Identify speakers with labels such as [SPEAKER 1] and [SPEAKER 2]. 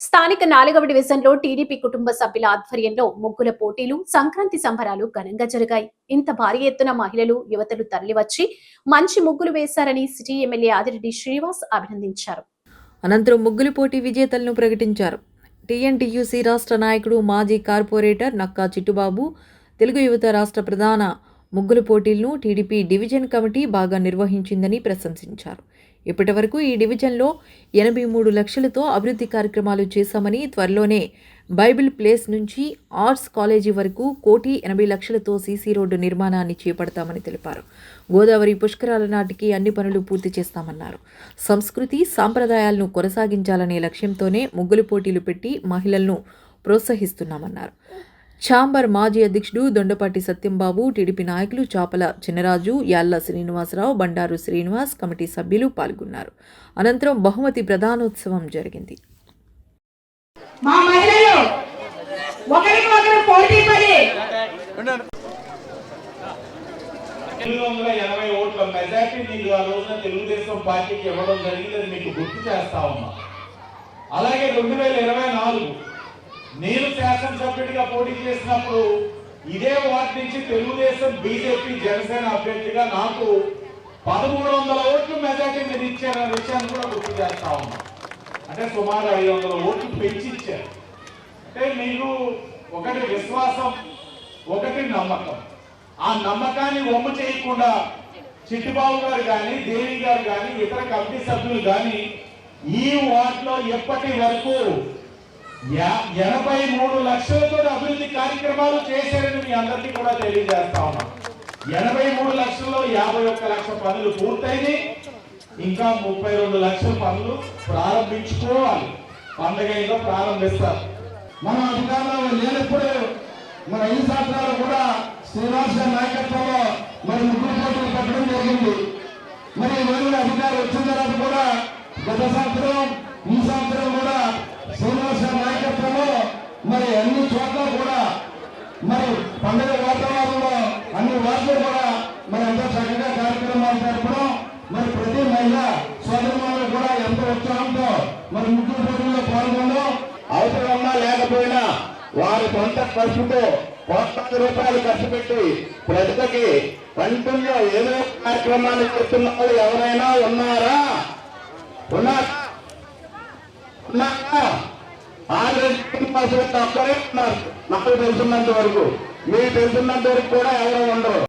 [SPEAKER 1] స్థానిక నాలుగవ డివిజన్లో టీడీపీ కుటుంబ సభ్యుల ఆధ్వర్యంలో ముగ్గుల పోటీలు సంక్రాంతి సంబరాలు ఘనంగా జరిగాయి. ఇంత భారీ ఎత్తున మహిళలు యువతలు తరలివచ్చి మంచి ముగ్గులు వేశారని సిటీ ఎమ్మెల్యే ఆదిరెడ్డి శ్రీనివాస్ అభినందించారు.
[SPEAKER 2] అనంతరం ముగ్గుల పోటీ విజేతలను ప్రకటించారు. టీఎన్టీయూసీ రాష్ట్ర నాయకుడు మాజీ కార్పొరేటర్ నక్కా చిట్టుబాబు తెలుగు యువత రాష్ట్ర ప్రధాన ముగ్గుల పోటీలను టీడీపీ డివిజన్ కమిటీ బాగా నిర్వహించిందని ప్రశంసించారు. ఇప్పటి వరకు ఈ డివిజన్లో ఎనభై మూడు లక్షలతో అభివృద్ధి కార్యక్రమాలు చేశామని త్వరలోనే బైబిల్ ప్లేస్ నుంచి ఆర్ట్స్ కాలేజీ వరకు కోటి ఎనభై లక్షలతో సీసీ రోడ్డు నిర్మాణాన్ని చేపడతామని తెలిపారు. గోదావరి పుష్కరాల నాటికి అన్ని పనులు పూర్తి చేస్తామన్నారు. సంస్కృతి సాంప్రదాయాలను కొనసాగించాలనే లక్ష్యంతోనే ముగ్గులు పోటీలు పెట్టి మహిళలను ప్రోత్సహిస్తున్నామన్నారు. ఛాంబర్ మాజీ అధ్యక్షుడు దొండపాటి సత్యంబాబు టీడీపీ నాయకులు చాపల చిన్నరాజు యాళ్ళ శ్రీనివాసరావు బండారు శ్రీనివాస్ కమిటీ సభ్యులు పాల్గొన్నారు. అనంతరం బహుమతి ప్రధానోత్సవం జరిగింది.
[SPEAKER 3] మా మహిళలు ఒకరికి ఒకరు పోటీ పడి
[SPEAKER 4] ఎనిమిది వందల ఎనభై ఓట్ల మెజార్టీ నీకు ఆ రోజున తెలుగుదేశం పార్టీకి ఇవ్వడం జరిగిందని మీకు గుర్తు చేస్తా ఉన్నా. అలాగే రెండు వేల ఇరవై శాసనసభ్యుడిగా పోటీ చేసినప్పుడు ఇదే వార్డు నుంచి తెలుగుదేశం బీజేపీ జనసేన అభ్యర్థిగా నాకు పదమూడు వందల ఓట్లు మెజార్టీ మీరు అనే విషయాన్ని కూడా గుర్తు చేస్తా అంటే సుమారు ఐదు వందల ఓట్లు పెంచి ఇచ్చారు అంటే మీరు ఒకటి విశ్వాసం ఒకటి నమ్మకం. ఆ నమ్మకాన్ని ఒమ్ము చేయకుండా చిట్టిబాబు గారు కానీ దేవి గారు కానీ ఇతర కమిటీ సభ్యులు కానీ ఈ వార్డులో ఎప్పటి వరకు ఎనభై మూడు లక్షలతో అభివృద్ధి కార్యక్రమాలు చేశారని మీ అందరికీ కూడా తెలియజేస్తా ఉన్నాం. ఎనభై మూడు లక్షల్లో యాభై ఒక్క లక్ష పనులు పూర్తయినాయి ఇంకా ముప్పై రెండు లక్షల పనులు ప్రారంభించుకోవాలి. పండగ ఏదో ప్రారంభిస్తారు.
[SPEAKER 5] మన అధికారంలో లేనప్పుడు మన ఐదు సంవత్సరాలు కూడా శ్రీనివాస నాయకత్వంలో మరి ముగ్గురు పోటీలు పెట్టడం జరిగింది. మరి ఇవాళ అధికారం వచ్చిన తర్వాత కూడా గత సంవత్సరం ఈ సంవత్సరం కూడా మరి ముగ్గురు పోటీల్లో పాల్గొనడం
[SPEAKER 4] అవసరమన్నా లేకపోయినా వారి సొంత ఖర్చుతో కోట్లాది రూపాయలు ఖర్చు పెట్టి ప్రజలకి కంటిన్యూ ఏదో కార్యక్రమాన్ని కార్యక్రమాలు చేస్తున్న వాళ్ళు ఎవరైనా ఉన్నారా? ఉన్నారా? ఉన్నారా? ఒక్కరే ఉన్నారు. నాకు తెలిసినంత వరకు. మీకు తెలిసినంత వరకు కూడా ఎవరు ఉండరు.